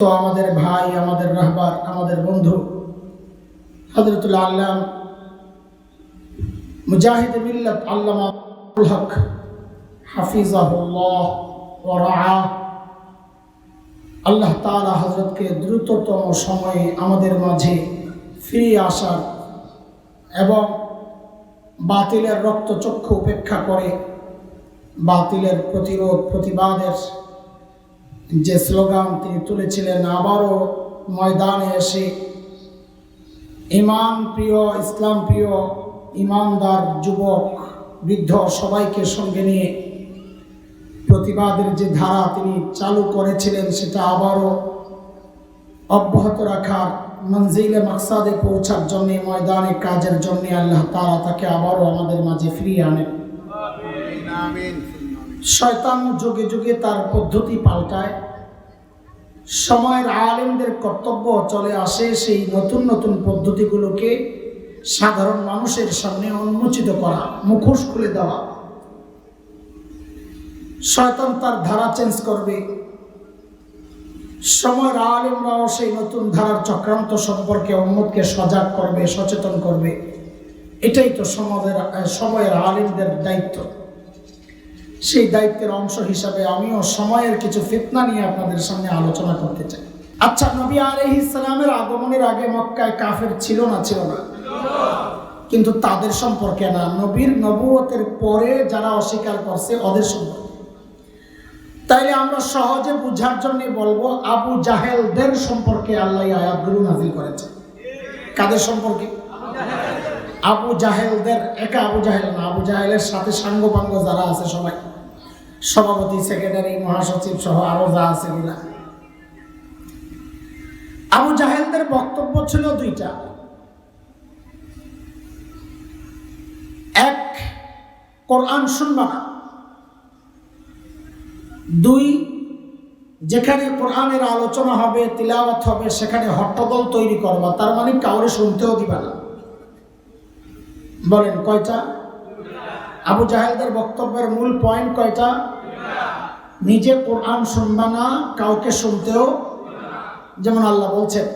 তো আমাদের ভাই, আমাদের রাহবার, আমাদের বন্ধু হজরতুল্লাহ আল্লাহ মুজাহিদ মিল্লত আল্লামা হক হাফিজাহুল্লাহ আল্লাহ তাআলা হজরতকে দ্রুততম সময়ে আমাদের মাঝে ফিরে আসার এবং বাতিলের রক্তচক্ষু উপেক্ষা করে বাতিলের প্রতিরোধ, প্রতিবাদের যে স্লোগান তিনি তুলেছিলেন আবারও ময়দানে এসে ইমান প্রিয়, ইসলাম প্রিয়, ইমানদার যুবক, বৃদ্ধ সবাইকে সঙ্গে নিয়ে প্রতিবাদের যে ধারা তিনি চালু করেছিলেন, সেটা আবারও অব্যাহত রাখার মঞ্জিলে, মাকসাদে পৌঁছার জন্যে, ময়দানে কাজের জন্যে আল্লাহ তারা তাকে আবারও আমাদের মাঝে ফিরিয়ে আনেন। শয়তান যুগে যুগে তার পদ্ধতি পাল্টায়। সময়ের আলেমদের কর্তব্য চলে আসে সেই নতুন নতুন পদ্ধতিগুলোকে সাধারণ মানুষের সামনে উন্মোচিত করা, মুখোশ খুলে দেওয়া। শয়তান তার ধারা চেঞ্জ করবে। সময়ের আলেমরাও সেই নতুন ধারার চক্রান্ত সম্পর্কে উম্মতকে সজাগ করবে, সচেতন করবে। এটাই তো সমাজের, সময়ের আলেমদের দায়িত্ব। সেই দায়িত্বের অংশ হিসাবে আমিও সময়ের কিছু ফিতনা নিয়ে আপনাদের সামনে আলোচনা করতে চাই। আচ্ছা নবী আলহ ইসলামের আগমনের আগে মক্কায় কাফের ছিল না ছিল না? কিন্তু তাদের সম্পর্কে না, নবীর নবুয়তের পরে যারা অস্বীকার করছে, ওদের সম্পর্কে। তাইলে আমরা সহজে বুঝার জন্য বলব, আবু জাহেলদের সম্পর্কে আল্লাহ আয়াতগুলো নাজিল করেছে কাদের সম্পর্কে? আবু জাহেলদের, একা আবু জাহেল না, আবু জাহেলের সাথে সাঙ্গ সাঙ্গপাঙ্গ যারা আছে সবাই। সভাপতি সেক্রেটারি মহাসচিব সহ আরও যা আছে কিনা আবু জাহেলদের বক্তব্য ছিল দুইটা। এক, কোরআন শুনবা না। দুই, যেখানে কোরআনের আলোচনা হবে, তিলাওয়াত হবে, সেখানে হট্টগোল তৈরি করবা, তার মানে কাউরে শুনতেও দিবা না। বলেন, কয়টা? আবু জাহেলদের বক্তব্যের মূল পয়েন্ট কয়টা নিজে কোরআন শুনবা না কাউকে শুনতেও যেমন আল্লাহ বলছেন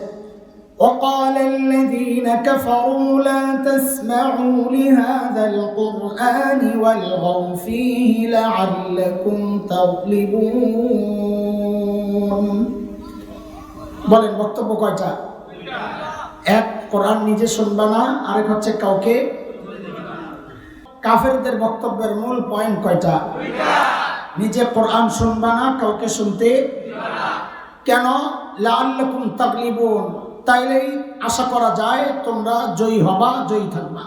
وقال الذين كفروا لا تسمعوا لهذا القرآن والغوا فيه لعلكم تغلبون বলেন বক্তব্য কয়টা এক কোরআন নিজে শুনবা না আরেক হচ্ছে কাউকে কাফেরদের বক্তব্যের মূল পয়েন্ট কয়টা? নিজে কোরআন শুনবা না, কাউকে শুনতে? কেন? লাল্লাকুম তাকলিবুন তাইলেই আশা করা যায় তোমরা জয়ী হবা, জয়ী থাকবা।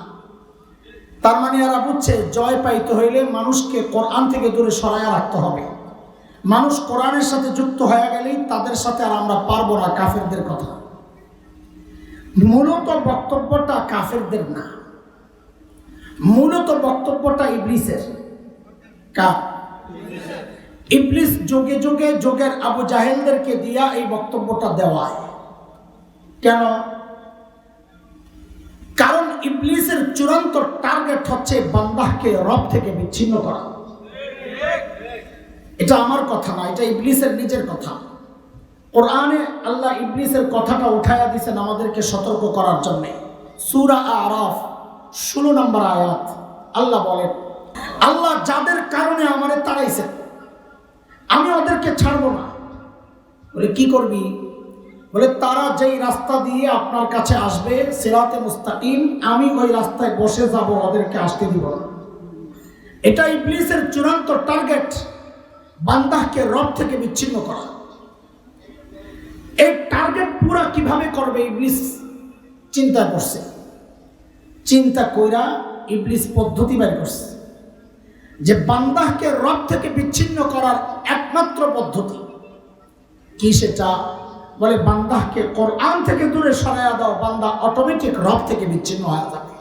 তার মানে এরা বুঝছে, জয় পাইতে হইলে মানুষকে কোরআন থেকে দূরে সরাইয়া রাখতে হবে। মানুষ কোরআনের সাথে যুক্ত হয়ে গেলেই তাদের সাথে আর আমরা পারব না, কাফেরদের কথা। মূলত বক্তব্যটা কাফেরদের না। মূলত বক্তব্যটা ইবলিসের। কার? ইবলিস যোগে যোগে যোগের আবু জাহেলদেরকে দিয়া এই বক্তব্যটা দেওয়ায়। কেন? কারণ ইবলিসের চূড়ান্ত টার্গেট হচ্ছে বান্দাহকে রব থেকে বিচ্ছিন্ন করা। এটা আমার কথা না, এটা ইবলিসের নিজের কথা। কোরআনে আল্লাহ ইবলিসের কথাটা উঠাইয়া দিয়েছেন আমাদেরকে সতর্ক করার জন্যে। সুরা আরাফ। ষোলো নম্বর আয়াত, আল্লাহ বলেন, আল্লাহ যাদের কারণে আমারে তাড়াইছেন আমি ওদেরকে ছাড়বো না। বলে, কি করবি? বলে, তারা যেই রাস্তা দিয়ে আপনার কাছে আসবে, সেরাতে মুস্তাকিম, আমি ওই রাস্তায় বসে যাব, ওদেরকে আসতে দিব না। এটা ইবলিসের চূড়ান্ত টার্গেট বান্দাহকে রব থেকে বিচ্ছিন্ন করা। এই টার্গেট পুরা কীভাবে করবে ইবলিস? চিন্তা করছে চিন্তা কইরা ইবলিস পদ্ধতি বের করছে। যে বান্দাহকে রব থেকে বিচ্ছিন্ন করার একমাত্র পদ্ধতি। কি সেটা? বলে বান্দাহকে কোরআন থেকে দূরে সরাইয়া দাও, বান্দা অটোমেটিক রব থেকে বিচ্ছিন্ন হয়ে যাবে।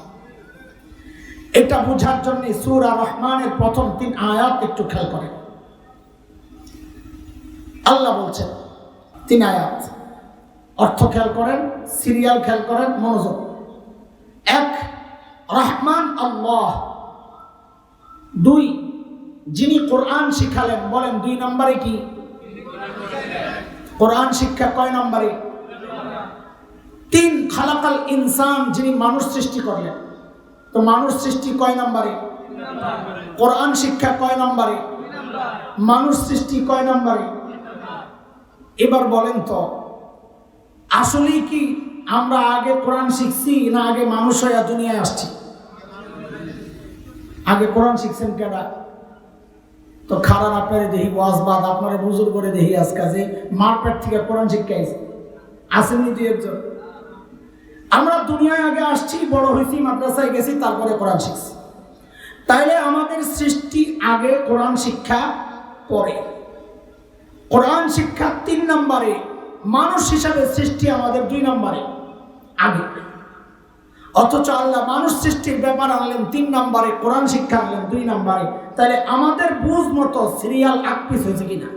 এটা বোঝার জন্য সুরা রহমানের প্রথম তিন আয়াত একটু খেয়াল করেন। আল্লাহ বলছেন, তিন আয়াত। অর্থ খেয়াল করেন, সিরিয়াল খেয়াল করেন, মনোযোগ। এক রহমান আল্লাহ। দুই, যিনি কোরআন শিখালেন, বলেন দুই নম্বরে কি? কোরআন শিক্ষা কয় নম্বরে? তিন, খালাকাল ইনসান, যিনি মানুষ সৃষ্টি করলেন। তো মানুষ সৃষ্টি কয় নম্বরে? কোরআন শিক্ষা কয় নম্বরে? মানুষ সৃষ্টি কয় নম্বরে? এবার বলেন তো, আসলেই কি আমরা আগে কোরআন শিখছি না আগে মানুষ হয়ে দুনিয়ায় আসছি? আগে কোরআন শিখছেন কেডা তো খারাপ আপনারে দেখি ওয়াজবাদ আপনারা বুজুর করে দেখি আজকে যে মার পেট থেকে কোরআন শিক্ষা আইছে। আসেননি দুই একজন। আমরা দুনিয়ায় আগে আসছি, বড় হয়েছি, মাদ্রাসায় গেছি, তারপরে কোরআন শিখছি। তাইলে আমাদের সৃষ্টি আগে কোরআন শিক্ষা পরে। কোরআন শিক্ষা তিন নম্বরে, মানুষ হিসাবে সৃষ্টি আমাদের দুই নম্বরে, আগে। অথচ আল্লাহ মানুষ সৃষ্টির ব্যাপার আনলেন, তিন নম্বরে কোরআন শিক্ষা আনলেন, দুই নম্বরে। তাহলে আমাদের বুঝ মতো সিরিয়াল আকপিস হয়েছে কিনা?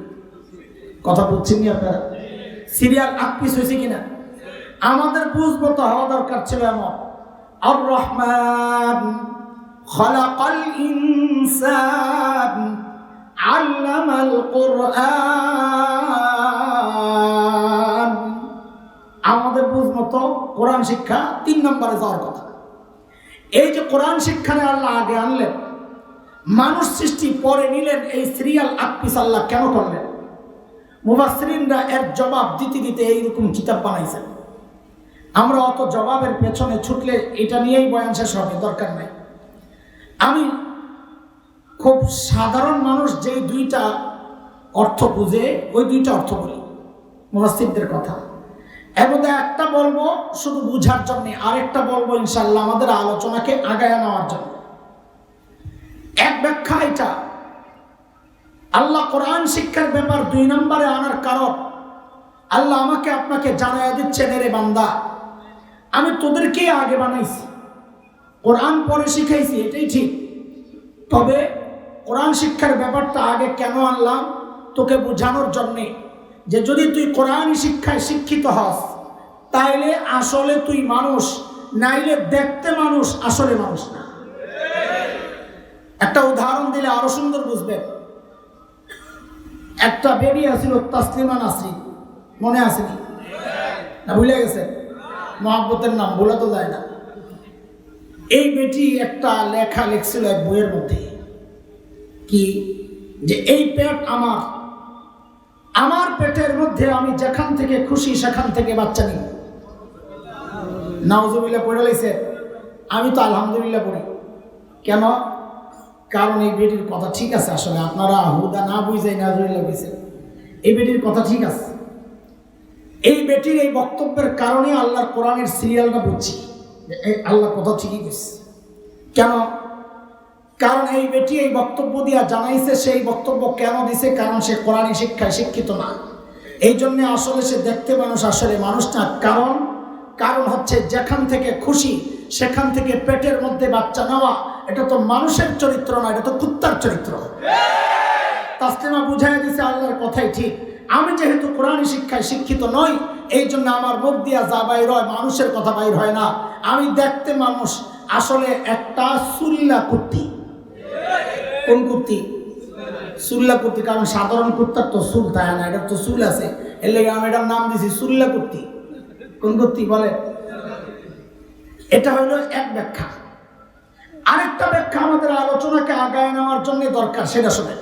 কথা বুঝছেন আপনারা? সিরিয়াল আকপিস হয়েছে কিনা? আমাদের বুঝ মতো হওয়া দরকার ছিল এমন। আর রহমান খলাকাল ইনসান, আল্লামাল কোরআন। কোরআন শিক্ষা তিন নম্বরে যাওয়ার কথা। এই যে কোরআন শিক্ষানে আল্লাহ আগে আনলেন, মানুষ সৃষ্টি পরে নিলেন, এই সিরিয়াল আকপিস আল্লাহ কেন করলেন? মুবাসরিনরা এর জবাব দিতে দিতে এইরকম কিতাব বানাইছেন। আমরা অত জবাবের পেছনে ছুটলে এটা নিয়েই বয়ান শেষ হবে, দরকার নাই। আমি খুব সাধারণ মানুষ যেই দুইটা অর্থ বুঝে, ওই দুইটা অর্থ বলি। মুবাসিরদের কথা। এর একটা বলব শুধু বুঝার জন্য, আরেকটা বলব ইনশাল্লাহ আমাদের আলোচনাকে আগায় নেওয়ার জন্য। এক ব্যাখ্যা এটা। আল্লাহ কোরআন শিক্ষার ব্যাপার দুই নম্বরে আনার কারণ, আল্লাহ আমাকে আপনাকে জানাইয়া দিচ্ছেন রে বান্দা, আমি তোদেরকে আগে বানাইছি, কোরআন পরে শিখাইছি, এটাই ঠিক। তবে কোরআন শিক্ষার ব্যাপারটা আগে কেন আনলাম, তোকে বোঝানোর জন্যে যে যদি তুই কোরআন শিক্ষায় শিক্ষিত হস, তাইলে আসলে তুই মানুষ, নাইলে দেখতে মানুষ, আসলে মানুষ না। একটা উদাহরণ দিলে আরও সুন্দর বুঝবে একটা বেবি আছিল তাসলিমা নাসরিন। মনে আসেনি না ভুলে গেছে? মহাব্বতের নাম বলে তো যায় না। এই বেটি একটা লেখা লিখছিল এক বইয়ের মধ্যে, কি? যে এই পেট আমার আমার পেটের মধ্যে আমি যেখান থেকে খুশি, সেখান থেকে বাচ্চা নিই। নাওজুবিল্লা পড়ে লাইছে। আমি তো আলহামদুলিল্লাহ পড়ি। কেন? কারণ এই বেটির কথা ঠিক আছে, আসলে আপনারা হুদা না বুঝাই নাজুবিল্লা বুঝছেন। এই বেটির কথা ঠিক আছে। এই বেটির এই বক্তব্যের কারণে আল্লাহর কোরআনের সিরিয়ালটা বুঝছি। আল্লাহ কথা ঠিকই বুঝছে কেন? কারণ এই বেটি এই বক্তব্য দিয়া জানাইছে, সেই বক্তব্য কেন দিছে? কারণ সে কোরআনী শিক্ষায় শিক্ষিত না। এই জন্যে আসলে সে দেখতে মানুষ আসলে মানুষ না। কারণ কারণ হচ্ছে যেখান থেকে খুশি, সেখান থেকে পেটের মধ্যে বাচ্চা নেওয়া, এটা তো মানুষের চরিত্র না, এটা তো কুত্তার চরিত্র। তাসলিমা বুঝাই দিছে আল্লাহর কথাই ঠিক। আমি যেহেতু কোরআনী শিক্ষায় শিক্ষিত নই, এই জন্য আমার মুখ দিয়া যা বাইর হয়, মানুষের কথা বাইর হয় না। আমি দেখতে মানুষ আসলে একটা সুল্লা কুত্তি। কোন কুত্তি সুল্লা কুত্তি কারণ সাধারণ কুত্তার তো সুল থাকে না? এটার তো সুল আছে। এর লেগে আমি এটার নাম দিছি সুল্লা কুত্তি কোন কুর্তি? বলে এটা হলো এক ব্যাখ্যা। আরেকটা ব্যাখ্যা আমাদের আলোচনাকে আগায় নেওয়ার জন্য দরকার, সেটা শোনে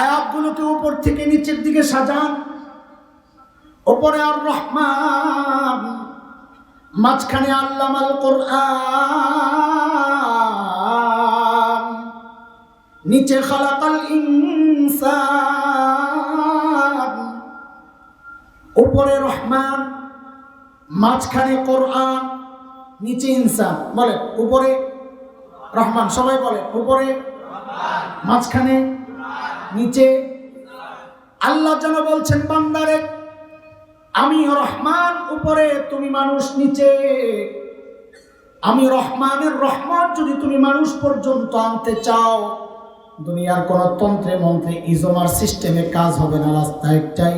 আয়াতগুলোকে উপর থেকে নিচের দিকে সাজান। ওপরে আর রহমান মাঝখানে আল্লামাল কোরআন। নিচে খালাকাল ইনসান। উপরে রহমান, মাঝখানে কোরআন, নিচে ইনসান। বলে উপরে রহমান, সবাই বলে উপরে মাঝখানে নিচে। আল্লাহ যেন বলছেন, বান্দারে, আমি রহমান, উপরে তুমি মানুষ, নিচে। আমি রহমানের রহমান যদি তুমি মানুষ পর্যন্ত আনতে চাও দুনিয়ার কোন তন্ত্রে মন্ত্রে ইজমার সিস্টেমে কাজ হবে না। রাস্তা একটাই,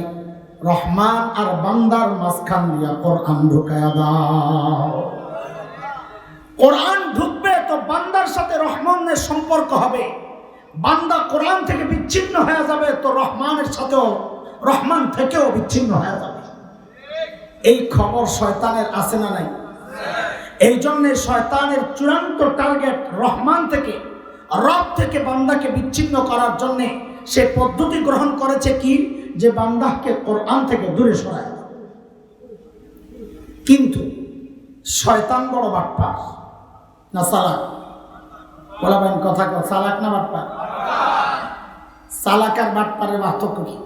রহমান আর বান্দার মাঝখান দিয়া কোরআন ঢুকায়া দাও। কোরআন ঢুকবে তো বান্দার সাথে রহমানের সম্পর্ক হবে। বান্দা কোরআন থেকে বিচ্ছিন্ন হয়ে যাবে তো রহমানের সাথেও, রহমান থেকেও বিচ্ছিন্ন হয়ে যাবে। এই খবর শয়তানের আছে না নাই? এই জন্যে শয়তানের চূড়ান্ত টার্গেট রহমান থেকে। রব থেকে বান্দাকে বিচ্ছিন্ন করার জন্যে সে পদ্ধতি গ্রহণ করেছে কি? যে বান্দাকে কোরআন থেকে দূরে সরায় কিন্তু শয়তান বড় বাটপা না সালাক বলাবেন কথা সালাক না বাটপা সালাক আর বাটপারের পার্থক্য কি?